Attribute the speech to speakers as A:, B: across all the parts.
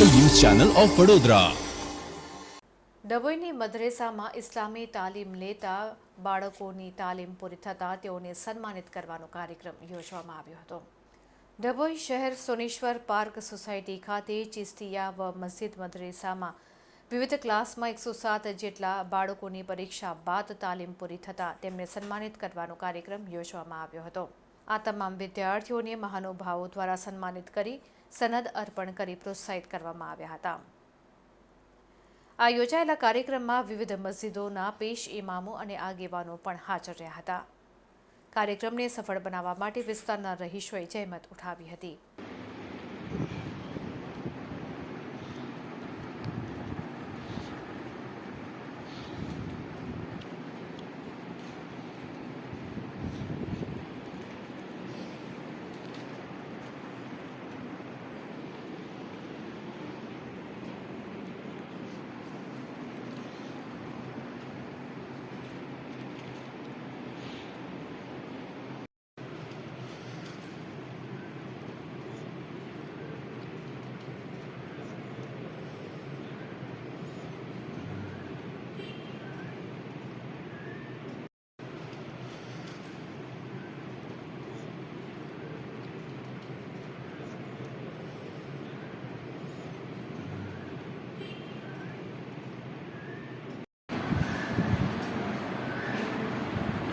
A: Channel of Vadodara.
B: ડભોઈની મદ્રેસામાં ઇસ્લામી તાલીમ લેતા બાળકોની તાલીમ પૂરી થતાં તેઓને સન્માનિત કરવાનો કાર્યક્રમ યોજવામાં આવ્યો હતો. ડભોઈ શહેર સોનેશ્વર પાર્ક સોસાયટી ખાતે ચિસ્તિયા વ મસ્જિદ મદ્રેસામાં વિવિધ ક્લાસમાં એકસો સાત જેટલા બાળકોની પરીક્ષા બાદ તાલીમ પૂરી થતાં તેમને સન્માનિત કરવાનો કાર્યક્રમ યોજવામાં આવ્યો હતો. આ તમામ વિદ્યાર્થીઓને મહાનુભાવો દ્વારા સન્માનિત કરી સનદ અર્પણ કરી પ્રોત્સાહિત કરવામાં આવ્યા હતા. આ યોજાયેલા કાર્યક્રમમાં વિવિધ મસ્જિદોના પેશ ઇમામો અને આગેવાનો પણ હાજર રહ્યા હતા. કાર્યક્રમને સફળ બનાવવા માટે વિસ્તારના રહીશોએ જહેમત ઉઠાવી હતી.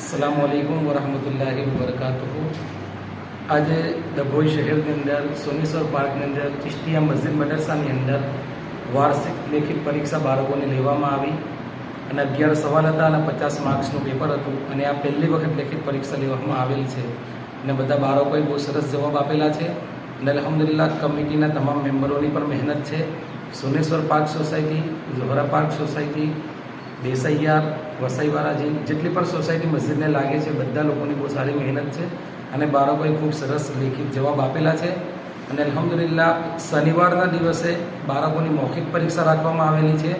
C: અસલામ વાલેકુમ વરહમતુલ્લાહિ વબરકાતુહુ આજે ડભોઈ શહેરની અંદર સોનેશ્વર પાર્કની અંદર ચિશ્તિયા મસ્જિદ મદરસાની અંદર વાર્ષિક લેખિત પરીક્ષા બાળકોને લેવામાં આવી અને અગિયાર સવાલ હતા અને પચાસ માર્ક્સનું પેપર હતું અને આ પહેલી વખત લેખિત પરીક્ષા લેવામાં આવેલ છે અને બધા બાળકોએ બહુ સરસ જવાબ આપેલા છે અને અલહમદુલિલ્લાહ કમિટીના તમામ મેમ્બરોની પણ મહેનત છે Soneshwar park society Zohra park society દેસાઈયાર, વસાઈવાળા જે જેટલી પણ સોસાયટી મસ્જિદને લાગે છે, બધા લોકોની બહુ સારી મહેનત છે અને બાળકોએ ખૂબ સરસ લેખિત જવાબ આપેલા છે. અને અલહમદુલિલ્લા શનિવારના દિવસે બાળકોની મૌખિક પરીક્ષા રાખવામાં આવેલી છે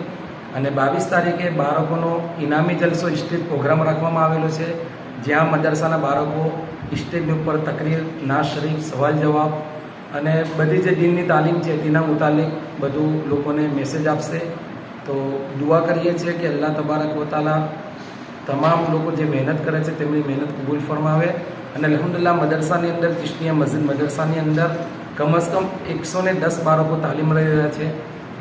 C: અને બાવીસ તારીખે બાળકોનો ઇનામી જલસો સ્ટેજ પ્રોગ્રામ રાખવામાં આવેલો છે, જ્યાં મદરસાના બાળકો સ્ટેજ ઉપર તકરીર ના શરીફ, સવાલ જવાબ અને બધી જે દિનની તાલીમ છે, તેના મુતાલિક બધું લોકોને મેસેજ આપશે. તો દુઆ કરીએ છીએ કે અલ્લાહ તબારક વતાલા તમામ લોકો જે મહેનત કરે છે તેમની મહેનત કબૂલ ફરમાવે. અને અલહમદુલિલ્લાહ મદરસાની અંદર, ચિશ્તિયા મસ્જિદ મદરસાની અંદર કમસ કમ એકસો ને દસ બાળકો તાલીમ લઈ રહ્યા છે.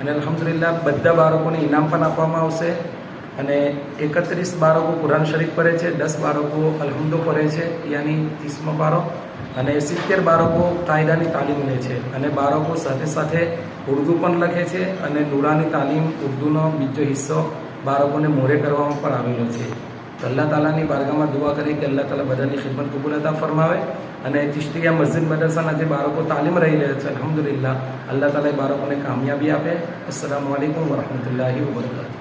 C: અને અલહમદુલિલ્લાહ બધા બાળકોને ઇનામ પણ આપવામાં આવશે. અને એકત્રીસ બાળકો કુરાન શરીફ પડે છે, દસ બાળકો અલહમદો પડે છે. યાની ત્રીસમો બાળક અને સિત્તેર બાળકો કાયદાની તાલીમ લે છે અને બાળકો સાથે સાથે ઉર્દુ પણ લખે છે અને નુરાની તાલીમ ઉર્દુનો બીજો હિસ્સો બાળકોને મોરે કરવામાં પણ આવેલો છે. અલ્લાહ તાલાની બારગામાં દુઆ કરી કે અલ્લાહ તાલા બધાની ખિદમત કબૂલતા ફરમાવે અને ચિશ્તિયા મસ્જિદ મદરસાના જે બાળકો તાલીમ રહી રહ્યા છે, અલહમદુલિલ્લાહ, અલ્લાહ તાલા બાળકોને કામયાબી આપે. અસલામ વાલેકુમ વરહમતુલ્લાહિ વબરકાતુ